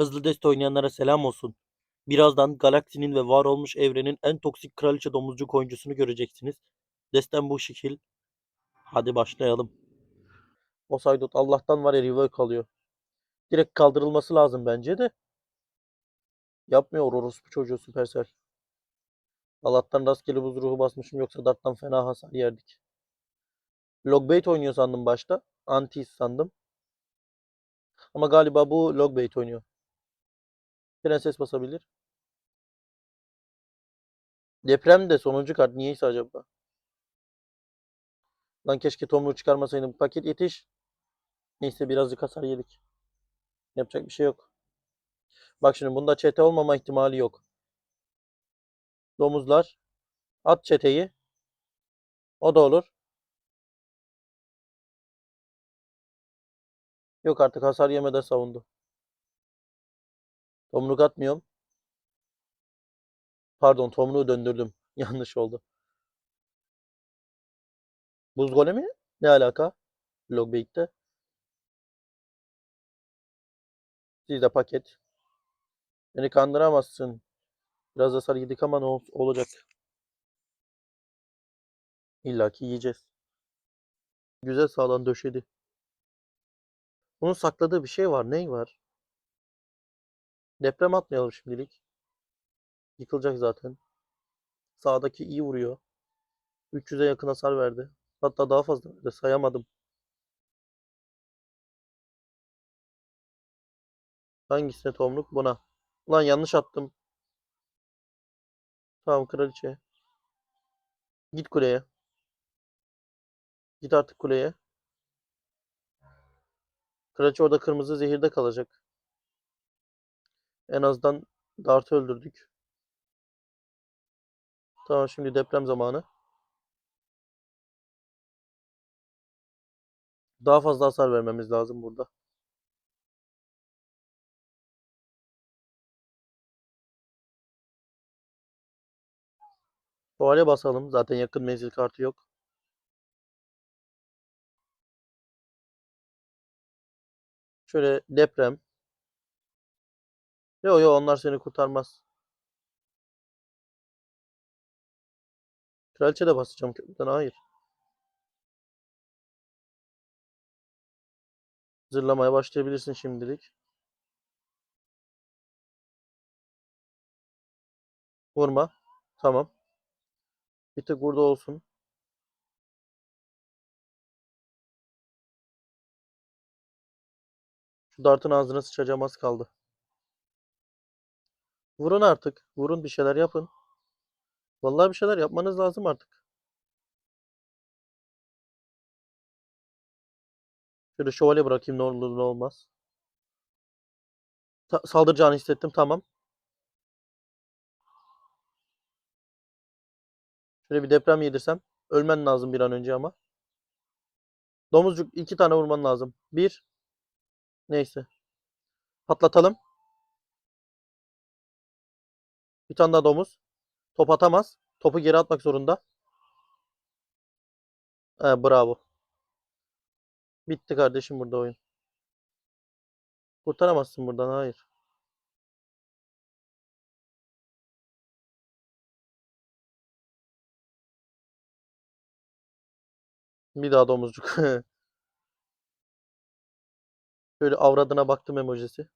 Hızlı Deste oynayanlara selam olsun. Birazdan galaksinin ve var olmuş evrenin en toksik kraliçe domuzcuk oyuncusunu göreceksiniz. Destem bu şekil. Hadi başlayalım. O Saydut Allah'tan var ya rework kalıyor. Direkt kaldırılması lazım bence de. Yapmıyor orospu çocuğu Supercell. Allah'tan rastgele buz ruhu basmışım yoksa darttan fena hasar yerdik. Logbait oynuyor sandım başta. Antis sandım. Ama galiba bu Logbait oynuyor. Prenses basabilir. Deprem de sonuncu kart. Niyeyse acaba? Lan keşke Tomruğu çıkarmasaydım. Paket yetiş. Neyse birazcık hasar yedik. Yapacak bir şey yok. Bak şimdi bunda çete olmama ihtimali yok. Domuzlar. At çeteyi. O da olur. Yok artık hasar yemeden savundu. Tomruk atmıyorum. Pardon tomruğu döndürdüm. Yanlış oldu. Buz golemi? Ne alaka? Logbait'te. Sizde paket. Beni kandıramazsın. Biraz hasar yedik ama ne ol- olacak? İlla ki yiyeceğiz. Güzel sağlam döşedi. Bunun sakladığı bir şey var. Ney var? Deprem atmayalım şimdilik. Yıkılacak zaten. Sağdaki iyi vuruyor. 300'e yakın hasar verdi. Hatta daha fazla verdi. Sayamadım. Hangisine tomruk? Buna. Ulan yanlış attım. Tamam kraliçe. Git kuleye. Git artık kuleye. Kraliçe orada kırmızı zehirde kalacak. En azından Dart'ı öldürdük. Tamam şimdi deprem zamanı. Daha fazla hasar vermemiz lazım burada. Şövalye basalım. Zaten yakın menzil kartı yok. Şöyle deprem. Yo yo onlar seni kurtarmaz. Kraliçe de basacağım köprüden. Hayır. Zırlamaya başlayabilirsin şimdilik. Vurma. Tamam. Bir tık burada olsun. Şu dartın ağzına sıçacağım az kaldı. Vurun artık. Vurun bir şeyler yapın. Vallahi bir şeyler yapmanız lazım artık. Şöyle şövalye bırakayım ne olur ne olmaz. Ta- saldıracağını hissettim. Tamam. Şöyle bir deprem yedirsem. Ölmen lazım bir an önce ama. Domuzcuk iki tane vurman lazım. Bir. Neyse. Patlatalım. Bir tane daha domuz. Top atamaz. Topu geri atmak zorunda. He, bravo. Bitti kardeşim burada oyun. Kurtaramazsın buradan hayır. Bir daha domuzcuk. Şöyle avradına baktım emojisi.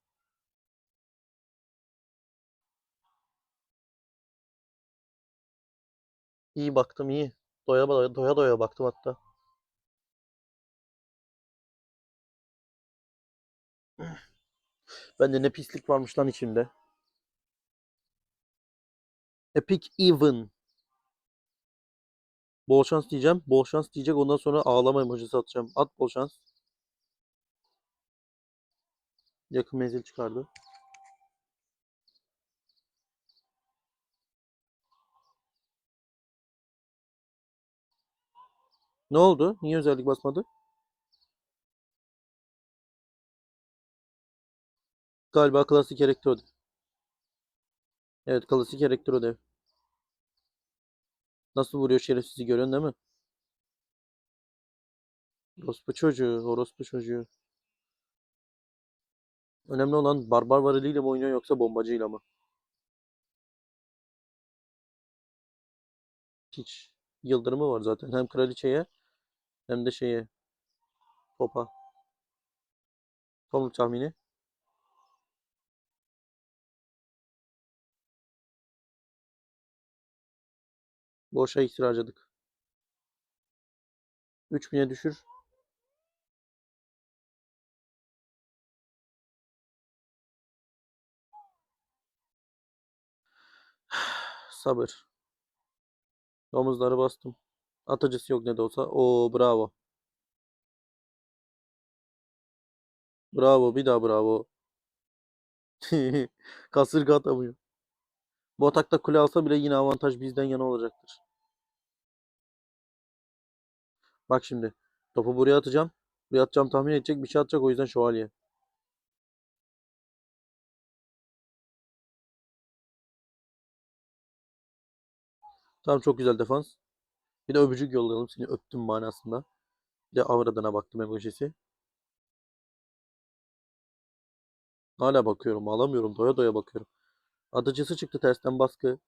İyi baktım iyi. Doya doya doya, doya baktım hatta. Bende ne pislik varmış lan içimde. Epic Even. Bol şans diyeceğim. Bol şans diyecek. Ondan sonra ağlama emojisi atacağım. At bol şans. Yakın menzil çıkardı. Ne oldu? Niye özellik basmadı? Galiba klasik elektro ödev. Evet klasik elektro ödev. Nasıl vuruyor şerefsizi görüyorsun değil mi? Orospu çocuğu, orospu çocuğu. Önemli olan barbar variliyle mi oynuyor yoksa bombacıyla mı? Hiç. Yıldırımı var zaten. Hem kraliçeye hem de şeye. Topa. Tomruk tahmini. Boşa iksir harcadık. 3000'e düşür. Sabır. Domuzları bastım. Atıcısı yok ne de olsa. Oo bravo. Bravo bir daha bravo. Kasırga atamıyor. Bu atakta kule alsa bile yine avantaj bizden yana olacaktır. Bak şimdi. Topu buraya atacağım. Buraya atacağım tahmin edecek bir şey atacak o yüzden şövalye. Tamam çok güzel defans. Bir de öpücük yollayalım. Seni öptüm manasında. Bir de avradına baktım emojisi. Hala bakıyorum. Alamıyorum. Doya doya bakıyorum. Atıcısı çıktı tersten baskı.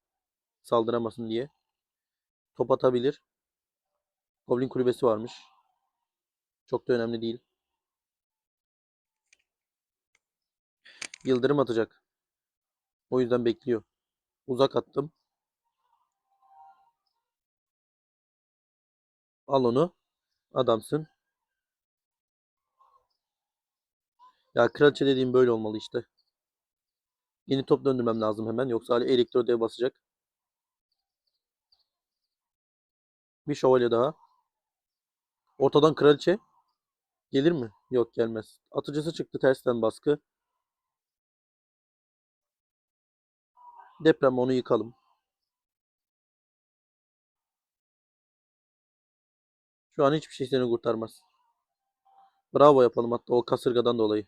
Saldıramasın diye. Top atabilir. Goblin kulübesi varmış. Çok da önemli değil. Yıldırım atacak. O yüzden bekliyor. Uzak attım. Al onu. Adamsın. Ya kraliçe dediğim böyle olmalı işte. Yeni top döndürmem lazım hemen. Yoksa Ali elektro dev basacak. Bir şövalye daha. Ortadan kraliçe. Gelir mi? Yok gelmez. Atıcısı çıktı tersten baskı. Deprem onu yıkalım. Şu an hiçbir şey seni kurtarmaz. Bravo yapalım hatta o kasırgadan dolayı.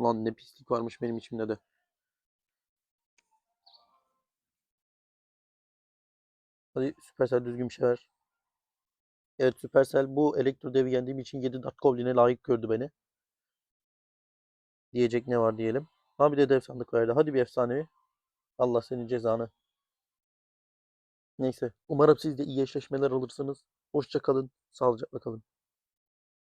Lan ne pislik varmış benim içimde de. Hadi Supercell düzgün bir şey ver. Evet Supercell bu elektro devi yendiğim için 7 Dark Goblin'e layık gördü beni. Diyecek ne var diyelim. Ha bir de dev sandık verdi. Hadi bir efsanevi. Allah senin cezanı. Neyse. Umarım siz de iyi eşleşmeler alırsınız. Hoşça kalın. Sağlıcakla kalın.